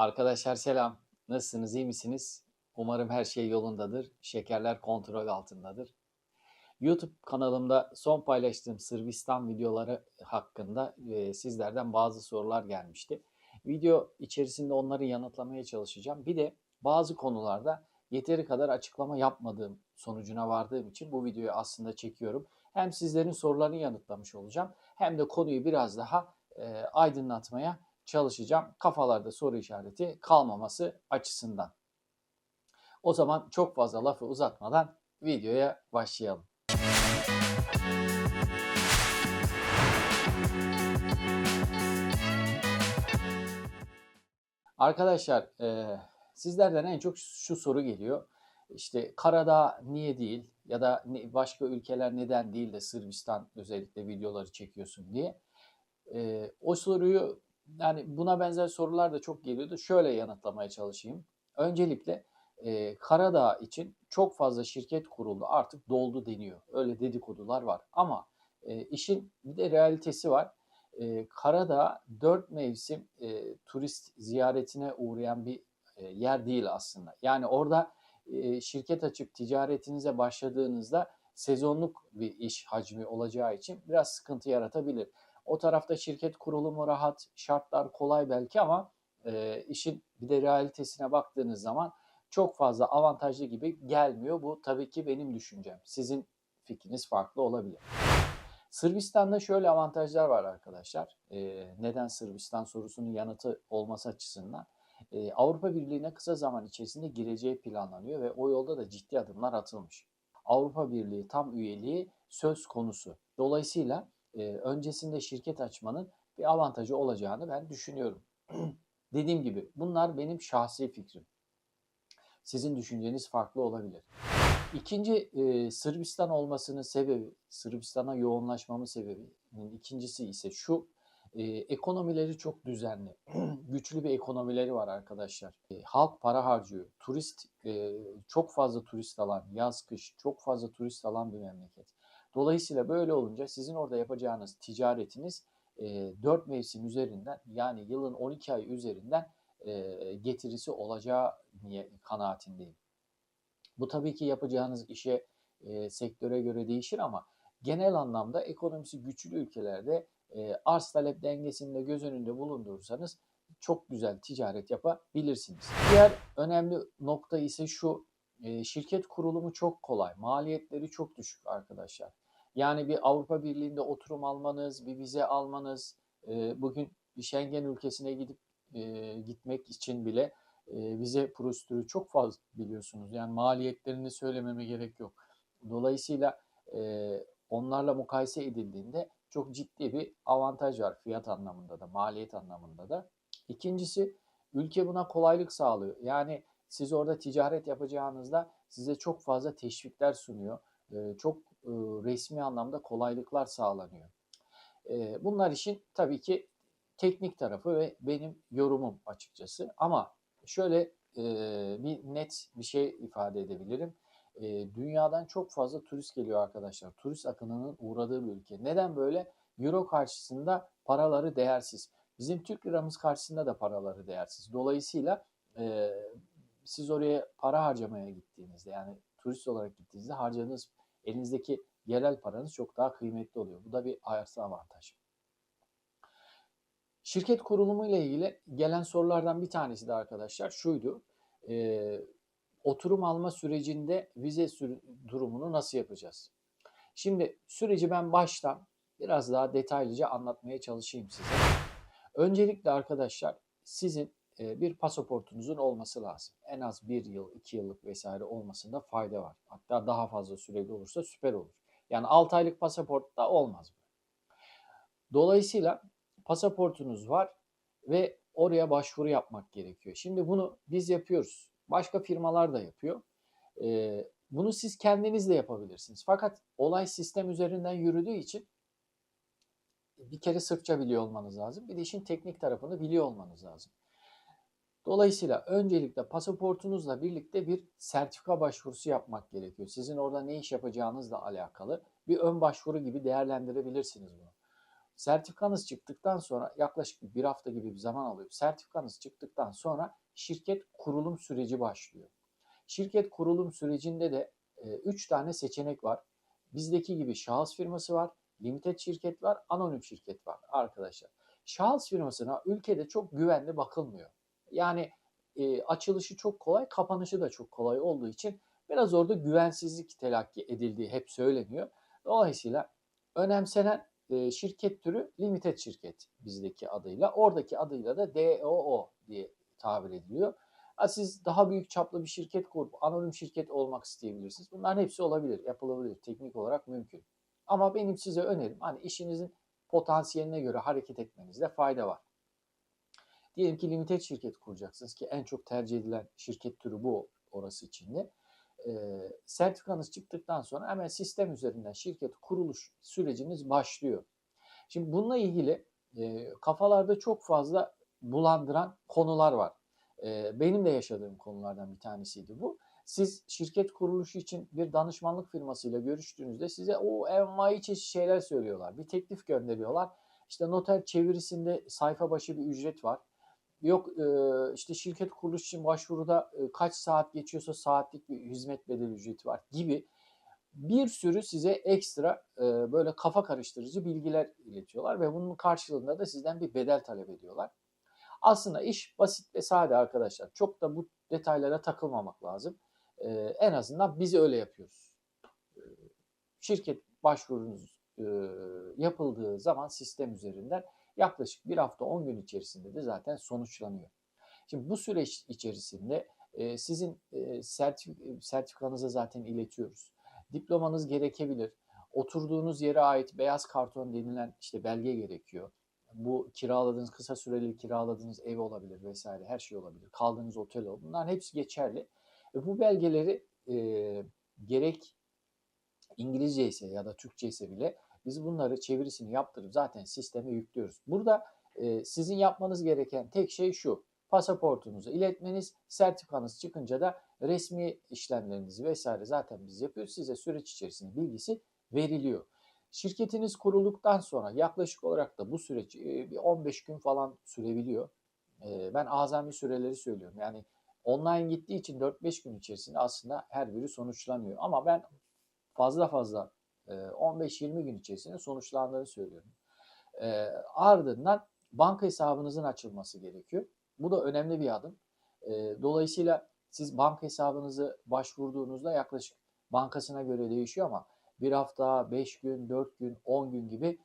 Arkadaşlar selam. Nasılsınız? iyi misiniz? Umarım her şey yolundadır. Şekerler kontrol altındadır. YouTube kanalımda son paylaştığım Sırbistan videoları hakkında e, sizlerden bazı sorular gelmişti. Video içerisinde onları yanıtlamaya çalışacağım. Bir de bazı konularda yeteri kadar açıklama yapmadığım sonucuna vardığım için bu videoyu aslında çekiyorum. Hem sizlerin sorularını yanıtlamış olacağım hem de konuyu biraz daha e, aydınlatmaya çalışacağım. Kafalarda soru işareti kalmaması açısından. O zaman çok fazla lafı uzatmadan videoya başlayalım. Arkadaşlar e, sizlerden en çok şu soru geliyor. İşte Karadağ niye değil ya da başka ülkeler neden değil de Sırbistan özellikle videoları çekiyorsun diye. E, o soruyu yani buna benzer sorular da çok geliyordu. Şöyle yanıtlamaya çalışayım. Öncelikle e, Karadağ için çok fazla şirket kuruldu. Artık doldu deniyor. Öyle dedikodular var. Ama e, işin bir de realitesi var. E, Karadağ dört mevsim e, turist ziyaretine uğrayan bir e, yer değil aslında. Yani orada e, şirket açıp ticaretinize başladığınızda sezonluk bir iş hacmi olacağı için biraz sıkıntı yaratabilir. O tarafta şirket kurulumu rahat, şartlar kolay belki ama e, işin bir de realitesine baktığınız zaman çok fazla avantajlı gibi gelmiyor. Bu tabii ki benim düşüncem. Sizin fikriniz farklı olabilir. Sırbistan'da şöyle avantajlar var arkadaşlar. E, neden Sırbistan sorusunun yanıtı olması açısından. E, Avrupa Birliği'ne kısa zaman içerisinde gireceği planlanıyor ve o yolda da ciddi adımlar atılmış. Avrupa Birliği tam üyeliği söz konusu. Dolayısıyla e, öncesinde şirket açmanın bir avantajı olacağını ben düşünüyorum. Dediğim gibi bunlar benim şahsi fikrim. Sizin düşünceniz farklı olabilir. İkinci e, Sırbistan olmasının sebebi, Sırbistan'a yoğunlaşmamın sebebinin ikincisi ise şu, e, ekonomileri çok düzenli. Güçlü bir ekonomileri var arkadaşlar. E, halk para harcıyor. Turist, e, çok fazla turist alan, yaz kış çok fazla turist alan bir memleket. Dolayısıyla böyle olunca sizin orada yapacağınız ticaretiniz e, 4 mevsim üzerinden yani yılın 12 ay üzerinden e, getirisi olacağı niye kanaatindeyim. Bu tabii ki yapacağınız işe, e, sektöre göre değişir ama genel anlamda ekonomisi güçlü ülkelerde e, arz talep dengesini de göz önünde bulundurursanız çok güzel ticaret yapabilirsiniz. Diğer önemli nokta ise şu, şirket kurulumu çok kolay, maliyetleri çok düşük arkadaşlar. Yani bir Avrupa Birliği'nde oturum almanız, bir vize almanız, e, bugün Schengen ülkesine gidip gitmek için bile vize prosedürü çok fazla biliyorsunuz. Yani maliyetlerini söylememe gerek yok. Dolayısıyla onlarla mukayese edildiğinde çok ciddi bir avantaj var fiyat anlamında da, maliyet anlamında da. İkincisi ülke buna kolaylık sağlıyor. Yani siz orada ticaret yapacağınızda size çok fazla teşvikler sunuyor. E, çok e, resmi anlamda kolaylıklar sağlanıyor. E, bunlar işin tabii ki teknik tarafı ve benim yorumum açıkçası. Ama şöyle e, bir net bir şey ifade edebilirim. E, dünyadan çok fazla turist geliyor arkadaşlar. Turist akınının uğradığı bir ülke. Neden böyle? Euro karşısında paraları değersiz. Bizim Türk liramız karşısında da paraları değersiz. Dolayısıyla e, siz oraya para harcamaya gittiğinizde yani turist olarak gittiğinizde harcadığınız elinizdeki yerel paranız çok daha kıymetli oluyor. Bu da bir artı avantaj. Şirket kurulumu ile ilgili gelen sorulardan bir tanesi de arkadaşlar şuydu. E, oturum alma sürecinde vize sürü- durumunu nasıl yapacağız? Şimdi süreci ben baştan biraz daha detaylıca anlatmaya çalışayım size. Öncelikle arkadaşlar sizin bir pasaportunuzun olması lazım. En az bir yıl, iki yıllık vesaire olmasında fayda var. Hatta daha fazla süreli olursa süper olur. Yani 6 aylık pasaport da olmaz. Dolayısıyla pasaportunuz var ve oraya başvuru yapmak gerekiyor. Şimdi bunu biz yapıyoruz. Başka firmalar da yapıyor. Ee, bunu siz kendiniz de yapabilirsiniz. Fakat olay sistem üzerinden yürüdüğü için bir kere Sırpça biliyor olmanız lazım. Bir de işin teknik tarafını biliyor olmanız lazım. Dolayısıyla öncelikle pasaportunuzla birlikte bir sertifika başvurusu yapmak gerekiyor. Sizin orada ne iş yapacağınızla alakalı bir ön başvuru gibi değerlendirebilirsiniz bunu. Sertifikanız çıktıktan sonra yaklaşık bir hafta gibi bir zaman alıyor. Sertifikanız çıktıktan sonra şirket kurulum süreci başlıyor. Şirket kurulum sürecinde de 3 tane seçenek var. Bizdeki gibi şahıs firması var, limited şirket var, anonim şirket var arkadaşlar. Şahıs firmasına ülkede çok güvenli bakılmıyor. Yani e, açılışı çok kolay, kapanışı da çok kolay olduğu için biraz orada güvensizlik telakki edildiği hep söyleniyor. Dolayısıyla önemsenen e, şirket türü limited şirket bizdeki adıyla. Oradaki adıyla da DOO diye tabir ediliyor. Ha, siz daha büyük çaplı bir şirket kurup anonim şirket olmak isteyebilirsiniz. Bunların hepsi olabilir, yapılabilir. Teknik olarak mümkün. Ama benim size önerim hani işinizin potansiyeline göre hareket etmenizde fayda var. Diyelim ki limited şirket kuracaksınız ki en çok tercih edilen şirket türü bu orası içinde. E, sertifikanız çıktıktan sonra hemen sistem üzerinden şirket kuruluş süreciniz başlıyor. Şimdi bununla ilgili e, kafalarda çok fazla bulandıran konular var. E, benim de yaşadığım konulardan bir tanesiydi bu. Siz şirket kuruluşu için bir danışmanlık firmasıyla görüştüğünüzde size o envai çeşit şeyler söylüyorlar. Bir teklif gönderiyorlar. İşte noter çevirisinde sayfa başı bir ücret var. Yok işte şirket kuruluş için başvuruda kaç saat geçiyorsa saatlik bir hizmet bedeli ücreti var gibi bir sürü size ekstra böyle kafa karıştırıcı bilgiler iletiyorlar ve bunun karşılığında da sizden bir bedel talep ediyorlar. Aslında iş basit ve sade arkadaşlar. Çok da bu detaylara takılmamak lazım. En azından biz öyle yapıyoruz. Şirket başvurunuz yapıldığı zaman sistem üzerinden yaklaşık bir hafta 10 gün içerisinde de zaten sonuçlanıyor. Şimdi bu süreç içerisinde e, sizin e, sertif sertifikanızı zaten iletiyoruz. Diplomanız gerekebilir. Oturduğunuz yere ait beyaz karton denilen işte belge gerekiyor. Bu kiraladığınız, kısa süreli kiraladığınız ev olabilir vesaire her şey olabilir. Kaldığınız otel olabilir. Bunların hepsi geçerli. E, bu belgeleri e, gerek İngilizce ise ya da Türkçe ise bile biz bunları çevirisini yaptırıp zaten sisteme yüklüyoruz. Burada e, sizin yapmanız gereken tek şey şu. Pasaportunuzu iletmeniz, sertifikanız çıkınca da resmi işlemlerinizi vesaire zaten biz yapıyoruz. Size süreç içerisinde bilgisi veriliyor. Şirketiniz kurulduktan sonra yaklaşık olarak da bu süreç bir 15 gün falan sürebiliyor. Ben azami süreleri söylüyorum. Yani online gittiği için 4-5 gün içerisinde aslında her biri sonuçlanıyor. Ama ben fazla fazla 15-20 gün içerisinde sonuçlandığını söylüyorum. Ardından banka hesabınızın açılması gerekiyor. Bu da önemli bir adım. Dolayısıyla siz banka hesabınızı başvurduğunuzda yaklaşık bankasına göre değişiyor ama bir hafta, 5 gün, 4 gün, 10 gün gibi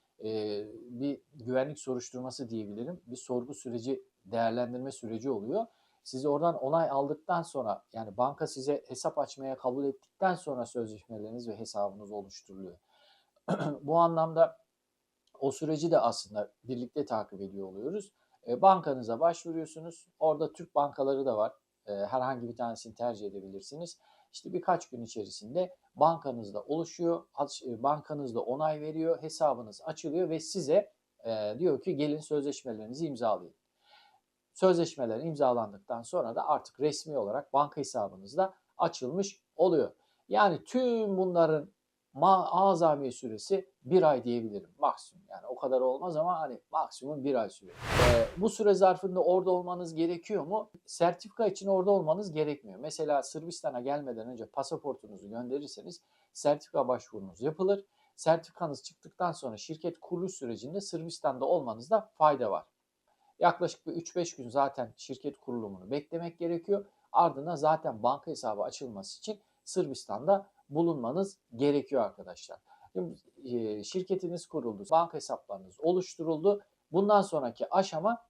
bir güvenlik soruşturması diyebilirim. Bir sorgu süreci, değerlendirme süreci oluyor. Siz oradan onay aldıktan sonra yani banka size hesap açmaya kabul ettikten sonra sözleşmeleriniz ve hesabınız oluşturuluyor. Bu anlamda o süreci de aslında birlikte takip ediyor oluyoruz. E, bankanıza başvuruyorsunuz. Orada Türk bankaları da var. E, herhangi bir tanesini tercih edebilirsiniz. İşte birkaç gün içerisinde bankanızda oluşuyor. E, bankanızda onay veriyor. Hesabınız açılıyor ve size e, diyor ki gelin sözleşmelerinizi imzalayın. Sözleşmeler imzalandıktan sonra da artık resmi olarak banka hesabınızda açılmış oluyor. Yani tüm bunların ma azami süresi bir ay diyebilirim maksimum. Yani o kadar olmaz ama hani maksimum bir ay sürüyor. Ee, bu süre zarfında orada olmanız gerekiyor mu? Sertifika için orada olmanız gerekmiyor. Mesela Sırbistan'a gelmeden önce pasaportunuzu gönderirseniz sertifika başvurunuz yapılır. Sertifikanız çıktıktan sonra şirket kuruluş sürecinde Sırbistan'da olmanızda fayda var. Yaklaşık bir 3-5 gün zaten şirket kurulumunu beklemek gerekiyor. Ardından zaten banka hesabı açılması için Sırbistan'da bulunmanız gerekiyor arkadaşlar. Şimdi, e, şirketiniz kuruldu, banka hesaplarınız oluşturuldu. Bundan sonraki aşama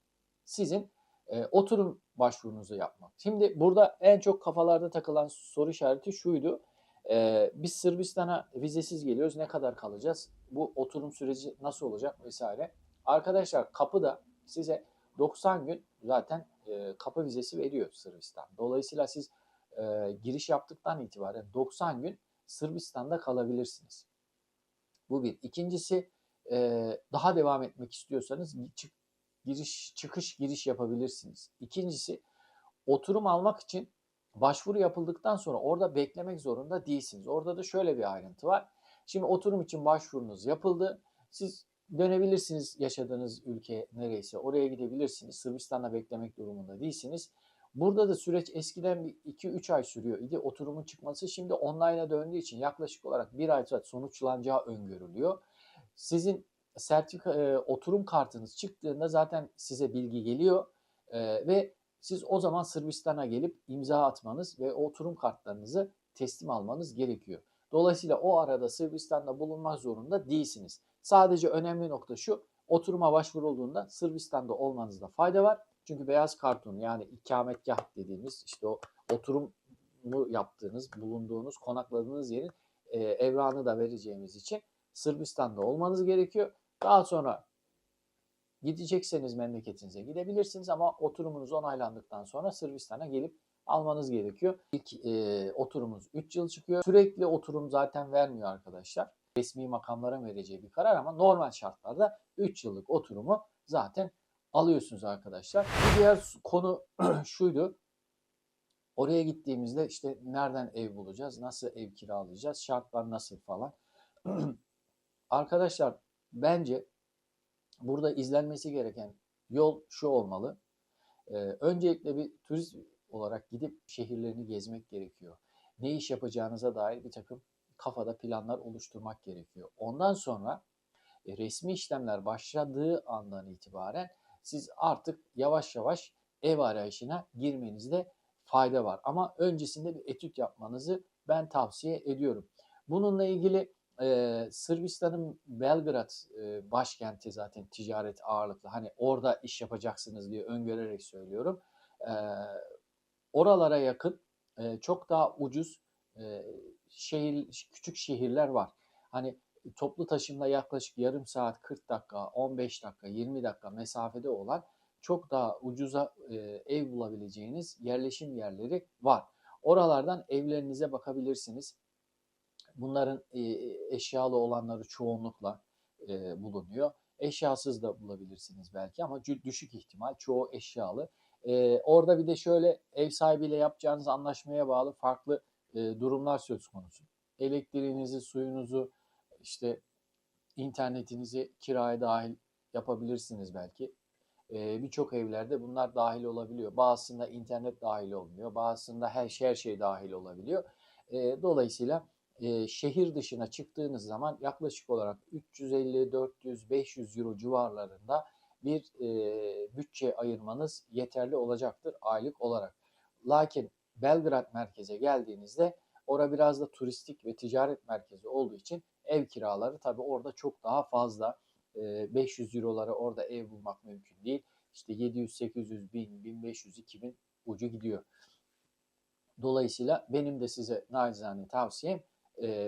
sizin e, oturum başvurunuzu yapmak. Şimdi burada en çok kafalarda takılan soru işareti şuydu. E, biz Sırbistan'a vizesiz geliyoruz. Ne kadar kalacağız? Bu oturum süreci nasıl olacak vesaire. Arkadaşlar kapıda size 90 gün zaten e, kapı vizesi veriyor Sırbistan. Dolayısıyla siz e, giriş yaptıktan itibaren 90 gün Sırbistan'da kalabilirsiniz. Bu bir. İkincisi e, daha devam etmek istiyorsanız çık, giriş çıkış giriş yapabilirsiniz. İkincisi oturum almak için başvuru yapıldıktan sonra orada beklemek zorunda değilsiniz. Orada da şöyle bir ayrıntı var. Şimdi oturum için başvurunuz yapıldı. Siz dönebilirsiniz yaşadığınız ülke nereyse oraya gidebilirsiniz. Sırbistan'da beklemek durumunda değilsiniz. Burada da süreç eskiden 2-3 ay sürüyor idi oturumun çıkması. Şimdi online'a döndüğü için yaklaşık olarak bir ay sonuçlanacağı öngörülüyor. Sizin sertifika e, oturum kartınız çıktığında zaten size bilgi geliyor E, ve siz o zaman Sırbistan'a gelip imza atmanız ve oturum kartlarınızı teslim almanız gerekiyor. Dolayısıyla o arada Sırbistan'da bulunmak zorunda değilsiniz. Sadece önemli nokta şu, oturuma başvurulduğunda Sırbistan'da olmanızda fayda var. Çünkü beyaz karton yani ikametgah dediğimiz işte o oturumu yaptığınız, bulunduğunuz, konakladığınız yerin e, evranı da vereceğimiz için Sırbistan'da olmanız gerekiyor. Daha sonra gidecekseniz memleketinize gidebilirsiniz ama oturumunuz onaylandıktan sonra Sırbistan'a gelip almanız gerekiyor. İlk e, oturumumuz 3 yıl çıkıyor. Sürekli oturum zaten vermiyor arkadaşlar. Resmi makamlara vereceği bir karar ama normal şartlarda 3 yıllık oturumu zaten alıyorsunuz arkadaşlar. Bir diğer konu şuydu. Oraya gittiğimizde işte nereden ev bulacağız, nasıl ev kiralayacağız, şartlar nasıl falan. Arkadaşlar bence burada izlenmesi gereken yol şu olmalı. Ee, öncelikle bir turist olarak gidip şehirlerini gezmek gerekiyor. Ne iş yapacağınıza dair bir takım kafada planlar oluşturmak gerekiyor. Ondan sonra e, resmi işlemler başladığı andan itibaren siz artık yavaş yavaş ev arayışına girmenizde fayda var. Ama öncesinde bir etüt yapmanızı ben tavsiye ediyorum. Bununla ilgili e, Sırbistan'ın Belgrad e, başkenti zaten ticaret ağırlıklı. Hani orada iş yapacaksınız diye öngörerek söylüyorum. E, oralara yakın e, çok daha ucuz e, şehir küçük şehirler var. Hani toplu taşımda yaklaşık yarım saat 40 dakika, 15 dakika, 20 dakika mesafede olan çok daha ucuza e, ev bulabileceğiniz yerleşim yerleri var. Oralardan evlerinize bakabilirsiniz. Bunların e, eşyalı olanları çoğunlukla e, bulunuyor. Eşyasız da bulabilirsiniz belki ama düşük ihtimal çoğu eşyalı. E, orada bir de şöyle ev sahibiyle yapacağınız anlaşmaya bağlı farklı e, durumlar söz konusu. Elektriğinizi, suyunuzu, işte internetinizi kiraya dahil yapabilirsiniz belki. Ee, Birçok evlerde bunlar dahil olabiliyor. Bazısında internet dahil olmuyor. Bazısında her şey, her şey dahil olabiliyor. Ee, dolayısıyla e, şehir dışına çıktığınız zaman yaklaşık olarak 350, 400, 500 euro civarlarında bir e, bütçe ayırmanız yeterli olacaktır aylık olarak. Lakin Belgrad merkeze geldiğinizde Ora biraz da turistik ve ticaret merkezi olduğu için ev kiraları tabii orada çok daha fazla. 500 eurolara orada ev bulmak mümkün değil. İşte 700, 800, 1000, 1500, 2000 ucu gidiyor. Dolayısıyla benim de size nacizane tavsiyem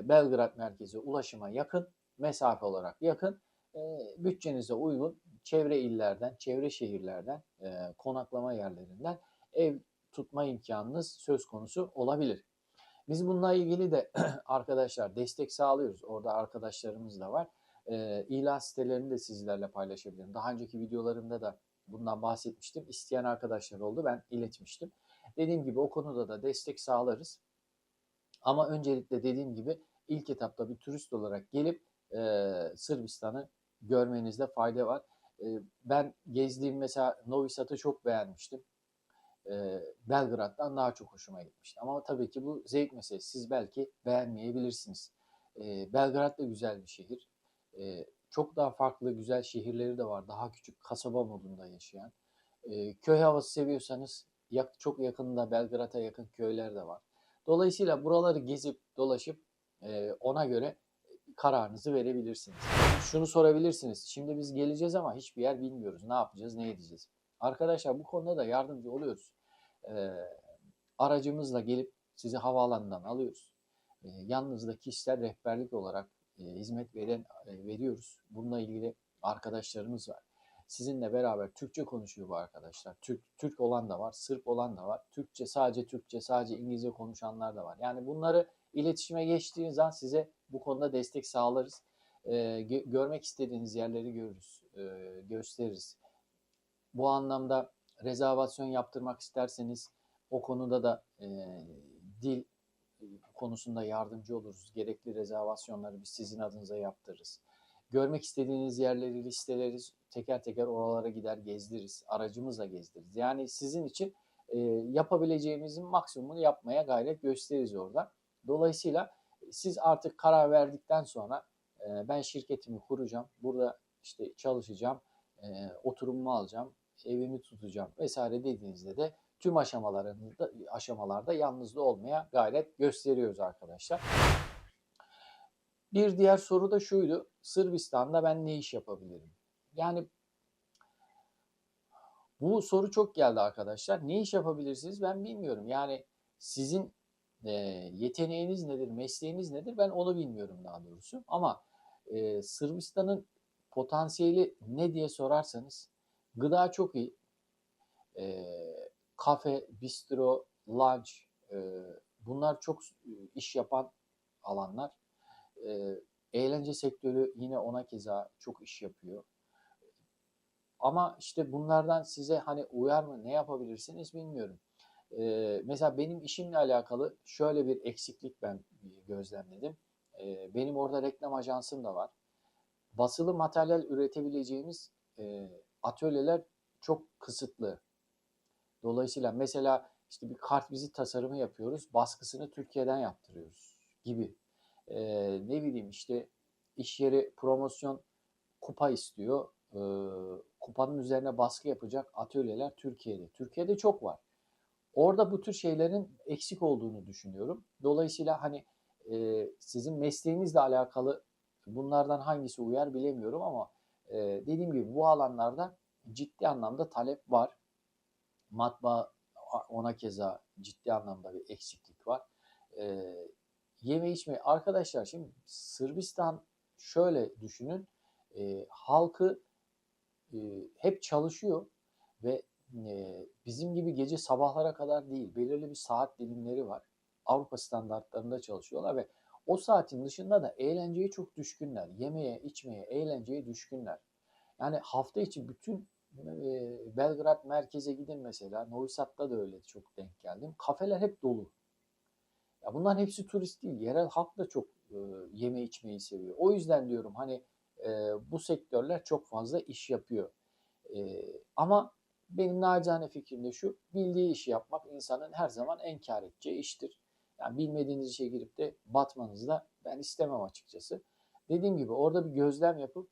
Belgrad merkezi ulaşıma yakın, mesafe olarak yakın, bütçenize uygun çevre illerden, çevre şehirlerden, konaklama yerlerinden ev tutma imkanınız söz konusu olabilir. Biz bununla ilgili de arkadaşlar destek sağlıyoruz. Orada arkadaşlarımız da var. E, ilan sitelerini de sizlerle paylaşabilirim. Daha önceki videolarımda da bundan bahsetmiştim. İsteyen arkadaşlar oldu. Ben iletmiştim. Dediğim gibi o konuda da destek sağlarız. Ama öncelikle dediğim gibi ilk etapta bir turist olarak gelip e, Sırbistan'ı görmenizde fayda var. E, ben gezdiğim mesela Novi Sad'ı çok beğenmiştim e, Belgrad'dan daha çok hoşuma gitmişti. Ama tabii ki bu zevk meselesi. Siz belki beğenmeyebilirsiniz. E, Belgrad da güzel bir şehir. E, çok daha farklı güzel şehirleri de var. Daha küçük kasaba modunda yaşayan. E, köy havası seviyorsanız yak, çok yakında Belgrad'a yakın köyler de var. Dolayısıyla buraları gezip dolaşıp e, ona göre kararınızı verebilirsiniz. Şunu sorabilirsiniz. Şimdi biz geleceğiz ama hiçbir yer bilmiyoruz. Ne yapacağız, ne edeceğiz? Arkadaşlar bu konuda da yardımcı oluyoruz e, aracımızla gelip sizi havaalanından alıyoruz. E, yanınızda kişisel rehberlik olarak e, hizmet veren e, veriyoruz. Bununla ilgili arkadaşlarımız var. Sizinle beraber Türkçe konuşuyor bu arkadaşlar. Türk Türk olan da var, Sırp olan da var. Türkçe sadece Türkçe, sadece İngilizce konuşanlar da var. Yani bunları iletişime geçtiğiniz zaman size bu konuda destek sağlarız. E, görmek istediğiniz yerleri görürüz, e, gösteririz. Bu anlamda rezervasyon yaptırmak isterseniz o konuda da e, dil konusunda yardımcı oluruz. Gerekli rezervasyonları biz sizin adınıza yaptırırız. görmek istediğiniz yerleri listeleriz. Teker teker oralara gider gezdiririz. Aracımızla gezdiririz. Yani sizin için e, yapabileceğimizin maksimumunu yapmaya gayret gösteririz orada. Dolayısıyla siz artık karar verdikten sonra e, ben şirketimi kuracağım. Burada işte çalışacağım. E, oturumumu alacağım. Evimi tutacağım vesaire dediğinizde de tüm aşamalarında aşamalarda yalnızda olmaya gayret gösteriyoruz arkadaşlar. Bir diğer soru da şuydu. Sırbistan'da ben ne iş yapabilirim? Yani bu soru çok geldi arkadaşlar. Ne iş yapabilirsiniz ben bilmiyorum. Yani sizin e, yeteneğiniz nedir, mesleğiniz nedir ben onu bilmiyorum daha doğrusu. Ama e, Sırbistan'ın potansiyeli ne diye sorarsanız gıda çok iyi. E, kafe, bistro, lunch e, bunlar çok iş yapan alanlar. E, eğlence sektörü yine ona keza çok iş yapıyor. Ama işte bunlardan size hani uyar mı ne yapabilirsiniz bilmiyorum. Ee, mesela benim işimle alakalı şöyle bir eksiklik ben gözlemledim. Ee, benim orada reklam ajansım da var. Basılı materyal üretebileceğimiz e, atölyeler çok kısıtlı. Dolayısıyla mesela işte bir kart vizit tasarımı yapıyoruz. Baskısını Türkiye'den yaptırıyoruz gibi. Ee, ne bileyim işte iş yeri promosyon kupa istiyor. Ee, kupanın üzerine baskı yapacak atölyeler Türkiye'de. Türkiye'de çok var. Orada bu tür şeylerin eksik olduğunu düşünüyorum. Dolayısıyla hani e, sizin mesleğinizle alakalı bunlardan hangisi uyar bilemiyorum ama e, dediğim gibi bu alanlarda ciddi anlamda talep var. Matbaa ona keza ciddi anlamda bir eksiklik var. E, yeme içme arkadaşlar şimdi Sırbistan şöyle düşünün e, halkı e, hep çalışıyor ve e, bizim gibi gece sabahlara kadar değil belirli bir saat dilimleri var. Avrupa standartlarında çalışıyorlar ve o saatin dışında da eğlenceye çok düşkünler. Yemeye, içmeye, eğlenceye düşkünler. Yani hafta içi bütün e, Belgrad merkeze gidin mesela. Novi Sad'da da öyle çok denk geldim. Kafeler hep dolu. Ya bunların hepsi turist değil. Yerel halk da çok e, yeme içmeyi seviyor. O yüzden diyorum hani e, bu sektörler çok fazla iş yapıyor. E, ama benim nacizane fikrim de şu, bildiği işi yapmak insanın her zaman en kar edeceği iştir. Yani bilmediğiniz işe girip de batmanızı da ben istemem açıkçası. Dediğim gibi orada bir gözlem yapıp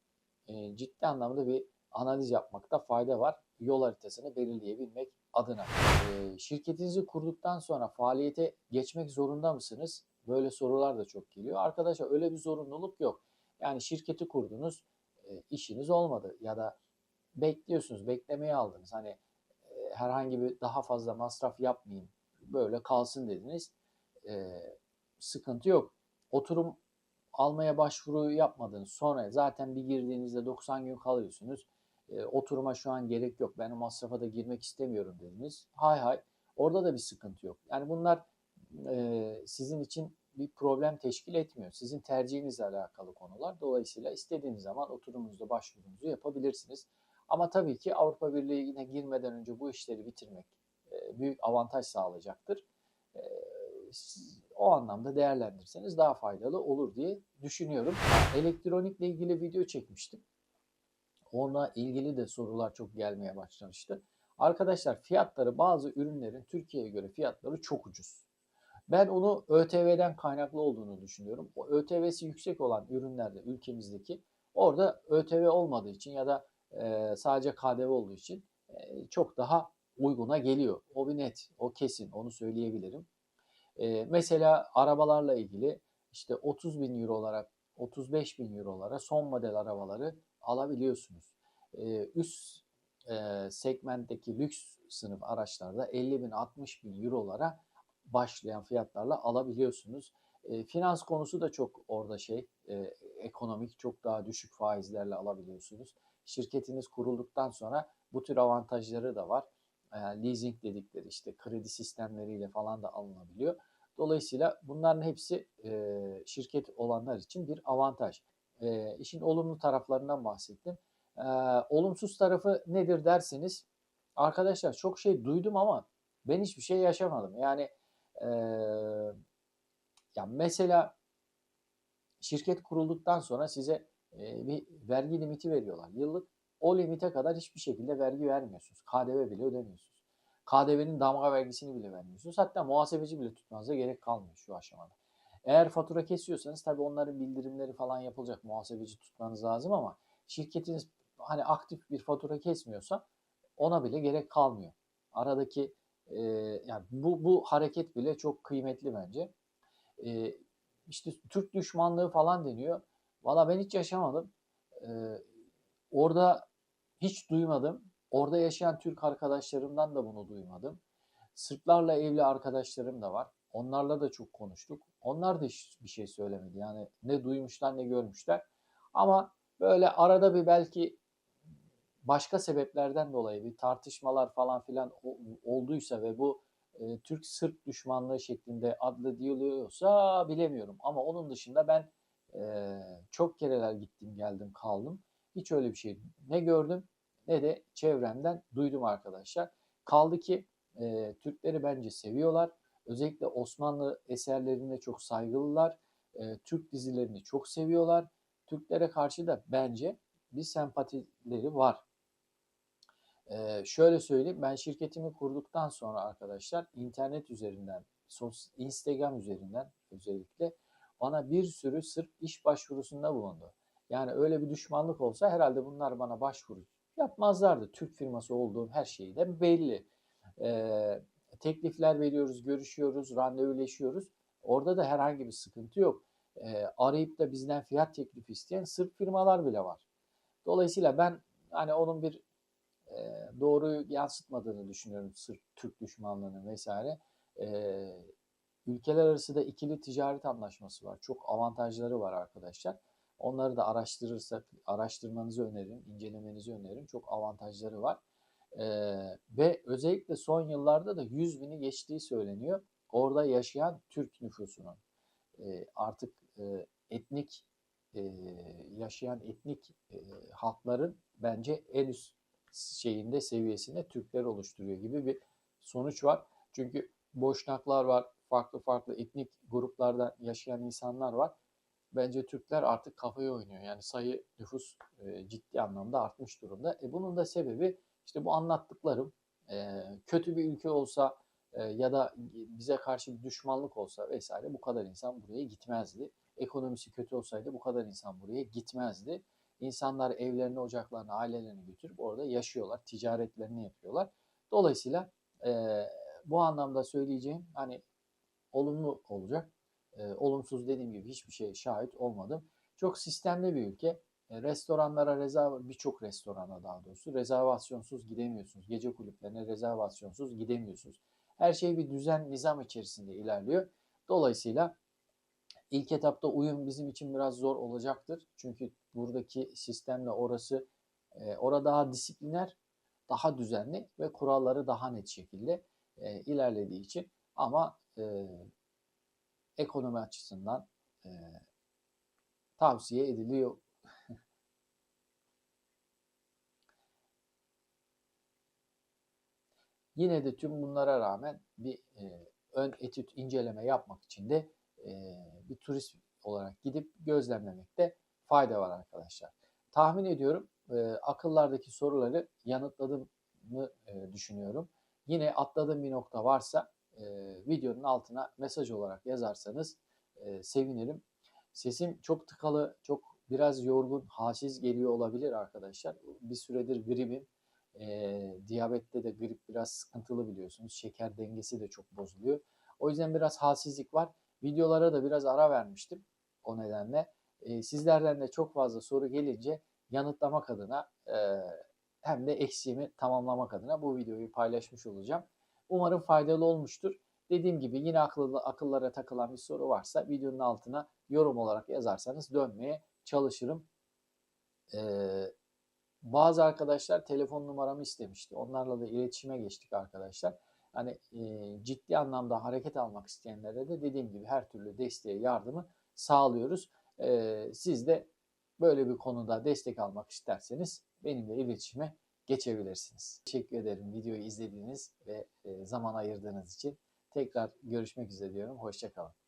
e, ciddi anlamda bir analiz yapmakta fayda var. Yol haritasını belirleyebilmek adına. E, şirketinizi kurduktan sonra faaliyete geçmek zorunda mısınız? Böyle sorular da çok geliyor. Arkadaşlar öyle bir zorunluluk yok. Yani şirketi kurdunuz, e, işiniz olmadı ya da bekliyorsunuz, beklemeye aldınız. Hani e, herhangi bir daha fazla masraf yapmayayım, böyle kalsın dediniz. E, sıkıntı yok. Oturum almaya başvuru yapmadınız. Sonra zaten bir girdiğinizde 90 gün kalıyorsunuz. E, oturuma şu an gerek yok. Ben o masrafa da girmek istemiyorum dediniz. Hay hay. Orada da bir sıkıntı yok. Yani bunlar e, sizin için bir problem teşkil etmiyor. Sizin tercihinizle alakalı konular. Dolayısıyla istediğiniz zaman oturumunuzda başvurunuzu yapabilirsiniz. Ama tabii ki Avrupa Birliği'ne girmeden önce bu işleri bitirmek e, büyük avantaj sağlayacaktır. O anlamda değerlendirseniz daha faydalı olur diye düşünüyorum. Elektronikle ilgili video çekmiştim. Onunla ilgili de sorular çok gelmeye başlamıştı. Arkadaşlar fiyatları bazı ürünlerin Türkiye'ye göre fiyatları çok ucuz. Ben onu ÖTV'den kaynaklı olduğunu düşünüyorum. O ÖTV'si yüksek olan ürünlerde ülkemizdeki orada ÖTV olmadığı için ya da e, sadece KDV olduğu için e, çok daha uyguna geliyor. O bir net, o kesin, onu söyleyebilirim. E, mesela arabalarla ilgili işte 30 bin euro olarak 35 bin eurolara son model arabaları alabiliyorsunuz. E, üst e, segmentteki lüks sınıf araçlarda 50 bin 60 bin eurolara başlayan fiyatlarla alabiliyorsunuz. E, finans konusu da çok orada şey e, ekonomik çok daha düşük faizlerle alabiliyorsunuz. Şirketiniz kurulduktan sonra bu tür avantajları da var. E, leasing dedikleri işte kredi sistemleriyle falan da alınabiliyor. Dolayısıyla bunların hepsi e, şirket olanlar için bir avantaj. E, işin olumlu taraflarından bahsettim. E, olumsuz tarafı nedir derseniz arkadaşlar çok şey duydum ama ben hiçbir şey yaşamadım. Yani e, ya mesela şirket kurulduktan sonra size e, bir vergi limiti veriyorlar. Yıllık o limite kadar hiçbir şekilde vergi vermiyorsunuz. KDV bile ödemiyorsunuz. KDV'nin damga vergisini bile vermiyorsunuz. Hatta muhasebeci bile tutmanıza gerek kalmıyor şu aşamada. Eğer fatura kesiyorsanız tabii onların bildirimleri falan yapılacak. Muhasebeci tutmanız lazım ama şirketiniz hani aktif bir fatura kesmiyorsa ona bile gerek kalmıyor. Aradaki e, yani bu, bu hareket bile çok kıymetli bence. E, işte Türk düşmanlığı falan deniyor. Valla ben hiç yaşamadım. E, orada hiç duymadım. Orada yaşayan Türk arkadaşlarımdan da bunu duymadım. Sırplarla evli arkadaşlarım da var. Onlarla da çok konuştuk. Onlar da hiçbir şey söylemedi. Yani ne duymuşlar ne görmüşler. Ama böyle arada bir belki başka sebeplerden dolayı bir tartışmalar falan filan olduysa ve bu e, Türk-Sırp düşmanlığı şeklinde adlediliyorsa bilemiyorum. Ama onun dışında ben e, çok kereler gittim geldim kaldım. Hiç öyle bir şey ne gördüm ne de çevremden duydum arkadaşlar. Kaldı ki e, Türkleri bence seviyorlar. Özellikle Osmanlı eserlerinde çok saygılılar. E, Türk dizilerini çok seviyorlar. Türklere karşı da bence bir sempatileri var. Ee, şöyle söyleyeyim ben şirketimi kurduktan sonra arkadaşlar internet üzerinden Instagram üzerinden özellikle bana bir sürü sırf iş başvurusunda bulundu. Yani öyle bir düşmanlık olsa herhalde bunlar bana başvuru yapmazlardı. Türk firması olduğum her şeyi de belli. Ee, teklifler veriyoruz, görüşüyoruz, randevuleşiyoruz. Orada da herhangi bir sıkıntı yok. Ee, arayıp da bizden fiyat teklifi isteyen Sırp firmalar bile var. Dolayısıyla ben hani onun bir e, doğruyu yansıtmadığını düşünüyorum sırf Türk düşmanlığının vesaire. E, ülkeler arası da ikili ticaret anlaşması var. Çok avantajları var arkadaşlar. Onları da araştırırsak, araştırmanızı öneririm, incelemenizi öneririm. Çok avantajları var. E, ve özellikle son yıllarda da 100 bini geçtiği söyleniyor. Orada yaşayan Türk nüfusunun e, artık e, etnik e, yaşayan etnik e, halkların bence en üst şeyinde seviyesinde Türkler oluşturuyor gibi bir sonuç var. Çünkü boşnaklar var, farklı farklı etnik gruplarda yaşayan insanlar var. Bence Türkler artık kafayı oynuyor. Yani sayı nüfus e, ciddi anlamda artmış durumda. E bunun da sebebi işte bu anlattıklarım. E, kötü bir ülke olsa e, ya da bize karşı bir düşmanlık olsa vesaire bu kadar insan buraya gitmezdi. Ekonomisi kötü olsaydı bu kadar insan buraya gitmezdi. İnsanlar evlerini, ocaklarını, ailelerini götürüp orada yaşıyorlar, ticaretlerini yapıyorlar. Dolayısıyla e, bu anlamda söyleyeceğim hani olumlu olacak. E, olumsuz dediğim gibi hiçbir şey şahit olmadım. Çok sistemli bir ülke. E, restoranlara rezerv birçok restorana daha doğrusu rezervasyonsuz gidemiyorsunuz. Gece kulüplerine rezervasyonsuz gidemiyorsunuz. Her şey bir düzen, nizam içerisinde ilerliyor. Dolayısıyla İlk etapta uyum bizim için biraz zor olacaktır. Çünkü buradaki sistemle orası e, orada daha disipliner, daha düzenli ve kuralları daha net şekilde e, ilerlediği için ama e, ekonomi açısından e, tavsiye ediliyor. Yine de tüm bunlara rağmen bir e, ön etüt inceleme yapmak için de e, bir turist olarak gidip gözlemlemekte fayda var arkadaşlar. Tahmin ediyorum e, akıllardaki soruları yanıtladığımı e, düşünüyorum. Yine atladığım bir nokta varsa e, videonun altına mesaj olarak yazarsanız e, sevinirim. Sesim çok tıkalı, çok biraz yorgun, halsiz geliyor olabilir arkadaşlar. Bir süredir gribim. E, diyabette de grip biraz sıkıntılı biliyorsunuz. Şeker dengesi de çok bozuluyor. O yüzden biraz halsizlik var. Videolara da biraz ara vermiştim o nedenle. E, sizlerden de çok fazla soru gelince yanıtlamak adına e, hem de eksiğimi tamamlamak adına bu videoyu paylaşmış olacağım. Umarım faydalı olmuştur. Dediğim gibi yine akıllı, akıllara takılan bir soru varsa videonun altına yorum olarak yazarsanız dönmeye çalışırım. Ee, bazı arkadaşlar telefon numaramı istemişti. Onlarla da iletişime geçtik arkadaşlar hani e, ciddi anlamda hareket almak isteyenlere de dediğim gibi her türlü desteği, yardımı sağlıyoruz. E, siz de böyle bir konuda destek almak isterseniz benimle iletişime geçebilirsiniz. Teşekkür ederim videoyu izlediğiniz ve zaman ayırdığınız için. Tekrar görüşmek üzere diyorum. Hoşçakalın.